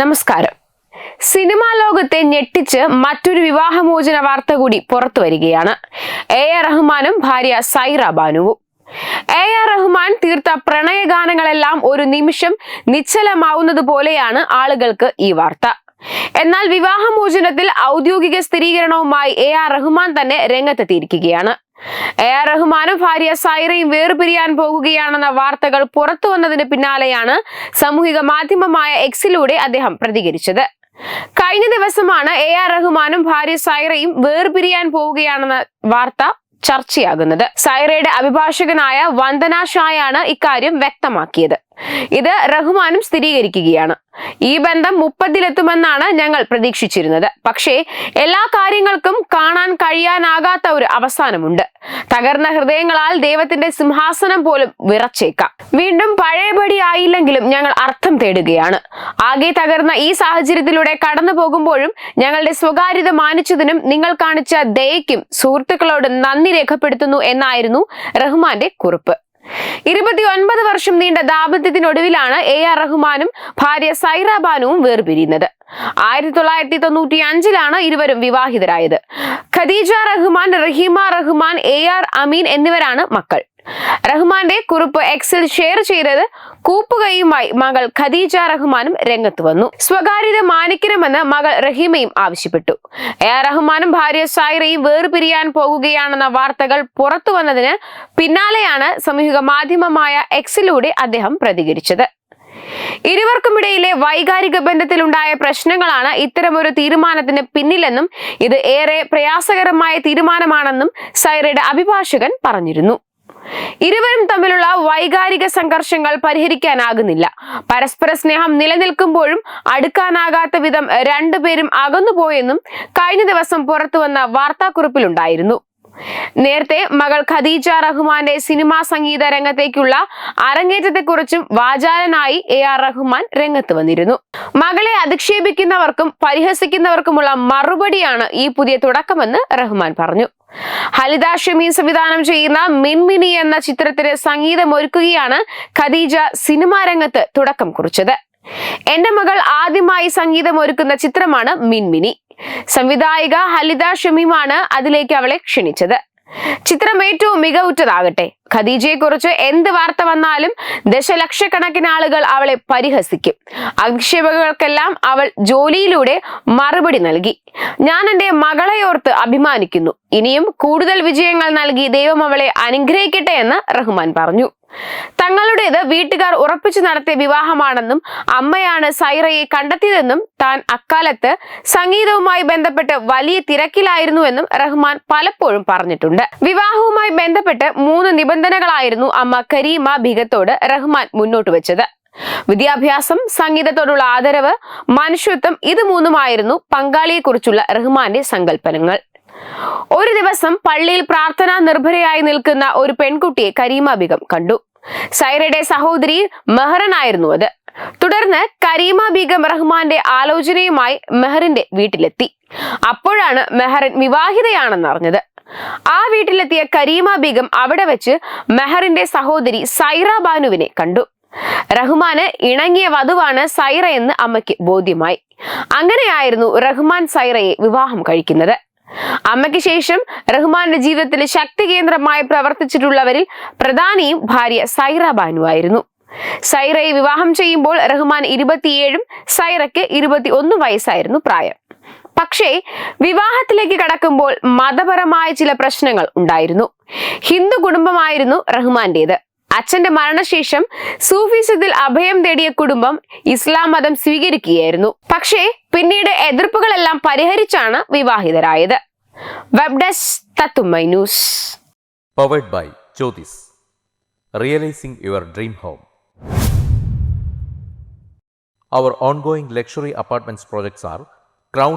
നമസ്കാരം. സിനിമാ ലോകത്തെ ഞെട്ടിച്ച് മറ്റൊരു വിവാഹമോചന വാർത്ത കൂടി പുറത്തു വരികയാണ്. എ ആർ റഹ്മാനും ഭാര്യ സൈറ ബാനുവും. എ ആർ റഹ്മാൻ തീർത്ത പ്രണയഗാനങ്ങളെല്ലാം ഒരു നിമിഷം നിശ്ചലമാവുന്നത് പോലെയാണ് ആളുകൾക്ക് ഈ വാർത്ത. എന്നാൽ വിവാഹമോചനത്തിൽ ഔദ്യോഗിക സ്ഥിരീകരണവുമായി എ ആർ റഹ്മാൻ തന്നെ രംഗത്തെത്തിയിരിക്കുകയാണ്. എ ആർ റഹ്മാനും ഭാര്യ സൈറയും വേർപിരിയാൻ പോകുകയാണെന്ന വാർത്തകൾ പുറത്തു വന്നതിന് പിന്നാലെയാണ് സാമൂഹിക മാധ്യമമായ എക്സിലൂടെ അദ്ദേഹം പ്രതികരിച്ചത്. കഴിഞ്ഞ ദിവസമാണ് എ ആർ റഹ്മാനും ഭാര്യ സൈറയും വേർപിരിയാൻ പോവുകയാണെന്ന വാർത്ത ചർച്ചയാകുന്നത്. സൈറയുടെ അഭിഭാഷകനായ വന്ദന ഷായാണ് ഇക്കാര്യം വ്യക്തമാക്കിയത്. ഇത് റഹ്മാനും സ്ഥിരീകരിക്കുകയാണ്. ഈ ബന്ധം മുപ്പതിലെത്തുമെന്നാണ് ഞങ്ങൾ പ്രതീക്ഷിച്ചിരുന്നത്. പക്ഷേ എല്ലാ കാര്യങ്ങൾക്കും കാണാൻ കഴിയാനാകാത്ത ഒരു അവസാനമുണ്ട്. തകർന്ന ഹൃദയങ്ങളാൽ ദൈവത്തിന്റെ സിംഹാസനം പോലും വിറച്ചേക്കാം. വീണ്ടും പഴയപടി ആയില്ലെങ്കിലും ഞങ്ങൾ അർത്ഥം തേടുകയാണ്. ആകെ തകർന്ന ഈ സാഹചര്യത്തിലൂടെ കടന്നു പോകുമ്പോഴും ഞങ്ങളുടെ സ്വകാര്യത മാനിച്ചതിനും നിങ്ങൾ കാണിച്ച ദയയ്ക്കും സുഹൃത്തുക്കളോട് നന്ദി രേഖപ്പെടുത്തുന്നു എന്നായിരുന്നു റഹ്മാന്റെ കുറിപ്പ്. ഇരുപത്തി ഒൻപത് വർഷം നീണ്ട ദാമ്പത്യത്തിനൊടുവിലാണ് എ ആർ റഹ്മാനും ഭാര്യ സൈറ ബാനുവും വേർപിരിയുന്നത്. ആയിരത്തി തൊള്ളായിരത്തി തൊണ്ണൂറ്റി അഞ്ചിലാണ് ഇരുവരും വിവാഹിതരായത്. ഖദീജ റഹ്മാൻ റഹീമ റഹ്മാൻ എ ആർ അമീൻ എന്നിവരാണ് മക്കൾ. റഹ്മാന്റെ കുറിപ്പ് എക്സിൽ ഷെയർ ചെയ്തത് കൂപ്പുകയുമായി മകൾ ഖദീജ റഹ്മാനും രംഗത്ത് വന്നു. സ്വകാര്യത മാനിക്കണമെന്ന് മകൾ റഹീമയും ആവശ്യപ്പെട്ടു. എ ആർ റഹ്മാനും ഭാര്യ സായിറയും വേർപിരിയാൻ പോകുകയാണെന്ന വാർത്തകൾ പുറത്തു വന്നതിന് പിന്നാലെയാണ് സാമൂഹിക മാധ്യമമായ എക്സിലൂടെ അദ്ദേഹം പ്രതികരിച്ചത്. ഇരുവർക്കുമിടയിലെ വൈകാരിക ബന്ധത്തിലുണ്ടായ പ്രശ്നങ്ങളാണ് ഇത്തരമൊരു തീരുമാനത്തിന് പിന്നിലെന്നും ഇത് ഏറെ പ്രയാസകരമായ തീരുമാനമാണെന്നും സൈറയുടെ അഭിഭാഷകൻ പറഞ്ഞിരുന്നു. ഇരുവരും തമ്മിലുള്ള വൈകാരിക സംഘർഷങ്ങൾ പരിഹരിക്കാനാകുന്നില്ല. പരസ്പര സ്നേഹം നിലനിൽക്കുമ്പോഴും അടുക്കാനാകാത്ത വിധം രണ്ടുപേരും അകന്നുപോയെന്നും കഴിഞ്ഞ ദിവസം പുറത്തുവന്ന വാർത്താക്കുറിപ്പിലുണ്ടായിരുന്നു. നേരത്തെ മകൾ ഖദീജ റഹ്മാന്റെ സിനിമാ സംഗീത രംഗത്തേക്കുള്ള അരങ്ങേറ്റത്തെക്കുറിച്ചും വാചാലനായി എ ആർ റഹ്മാൻ രംഗത്ത് വന്നിരുന്നു. മകളെ അധിക്ഷേപിക്കുന്നവർക്കും പരിഹസിക്കുന്നവർക്കുമുള്ള മറുപടിയാണ് ഈ പുതിയ തുടക്കമെന്ന് റഹ്മാൻ പറഞ്ഞു. ഹലിത സംവിധാനം ചെയ്യുന്ന മിൻമിനി എന്ന ചിത്രത്തിന് സംഗീതമൊരുക്കുകയാണ് ഖദീജ സിനിമാ രംഗത്ത് തുടക്കം കുറിച്ചത്. എന്റെ മകൾ ആദ്യമായി സംഗീതം ഒരുക്കുന്ന ചിത്രമാണ് മിൻമിനി. സംവിധായിക ഹലിത ഷമീമാണ് അതിലേക്ക് അവളെ ക്ഷണിച്ചത്. ചിത്രം ഏറ്റവും മികവുറ്റതാകട്ടെ. ഖദീജയെക്കുറിച്ച് എന്ത് വാർത്ത വന്നാലും ദശലക്ഷക്കണക്കിന് ആളുകൾ അവളെ പരിഹസിക്കും. അധിക്ഷേപകൾക്കെല്ലാം അവൾ ജോലിയിലൂടെ മറുപടി നൽകി. ഞാൻ എന്റെ മകളെയോർത്ത് അഭിമാനിക്കുന്നു. ഇനിയും കൂടുതൽ വിജയങ്ങൾ നൽകി ദൈവം അവളെ അനുഗ്രഹിക്കട്ടെ എന്ന് റഹ്മാൻ പറഞ്ഞു. തങ്ങളുടേത് വീട്ടുകാർ ഉറപ്പിച്ചു നടത്തിയ വിവാഹമാണെന്നും അമ്മയാണ് സൈറയെ കണ്ടെത്തിയതെന്നും താൻ അക്കാലത്ത് സംഗീതവുമായി ബന്ധപ്പെട്ട് വലിയ തിരക്കിലായിരുന്നുവെന്നും റഹ്മാൻ പലപ്പോഴും പറഞ്ഞിട്ടുണ്ട്. വിവാഹവുമായി ബന്ധപ്പെട്ട് മൂന്ന് നിബന്ധനകളായിരുന്നു അമ്മ കരീമ ബിഗത്തോട് റഹ്മാൻ മുന്നോട്ട് വെച്ചത്. വിദ്യാഭ്യാസം സംഗീതത്തോടുള്ള ആദരവ് മനുഷ്യത്വം ഇത് മൂന്നുമായിരുന്നു പങ്കാളിയെക്കുറിച്ചുള്ള റഹ്മാന്റെ സങ്കല്പനങ്ങൾ. ഒരു ദിവസം പള്ളിയിൽ പ്രാർത്ഥന നിർഭരയായി നിൽക്കുന്ന ഒരു പെൺകുട്ടിയെ കരീമ ബീഗം കണ്ടു. സൈറയുടെ സഹോദരി മെഹറനായിരുന്നു അത്. തുടർന്ന് കരീമ ബീഗം റഹ്മാന്റെ ആലോചനയുമായി മെഹറിന്റെ വീട്ടിലെത്തി. അപ്പോഴാണ് മെഹറിൻ വിവാഹിതയാണെന്ന് അറിഞ്ഞത് ആ വീട്ടിലെത്തിയ കരീമ ബീഗം അവിടെ വെച്ച് മെഹറിന്റെ സഹോദരി സൈറ ബാനുവിനെ കണ്ടു. റഹ്മാന് ഇണങ്ങിയ വധുവാണ് സൈറ എന്ന് അമ്മയ്ക്ക് ബോധ്യമായി. അങ്ങനെയായിരുന്നു റഹ്മാൻ സൈറയെ വിവാഹം കഴിക്കുന്നത്. അമ്മയ്ക്ക് ശേഷം റഹ്മാന്റെ ജീവിതത്തിൽ ശക്തി കേന്ദ്രമായി പ്രവർത്തിച്ചിട്ടുള്ളവരിൽ പ്രധാനിയും ഭാര്യ സൈറ ബാനുവായിരുന്നു സൈറയെ വിവാഹം ചെയ്യുമ്പോൾ റഹ്മാൻ ഇരുപത്തിയേഴും സൈറയ്ക്ക് ഇരുപത്തി ഒന്ന് വയസ്സായിരുന്നു പ്രായം. പക്ഷേ വിവാഹത്തിലേക്ക് കടക്കുമ്പോൾ മതപരമായ ചില പ്രശ്നങ്ങൾ ഉണ്ടായിരുന്നു. ഹിന്ദു കുടുംബമായിരുന്നു റഹ്മാന്റേത്. അച്ഛന്റെ മരണശേഷം സൂഫിസത്തിൽ അഭയം തേടിയ കുടുംബം ഇസ്ലാം മതം സ്വീകരിക്കുകയായിരുന്നു. പക്ഷേ പിന്നീട് എതിർപ്പുകളെല്ലാം പരിഹരിച്ചാണ് വിവാഹിതരായത്. Web desk തത്തുമ്മൈ powered by Jyothis realising your dream home Our ongoing luxury apartments projects are Crown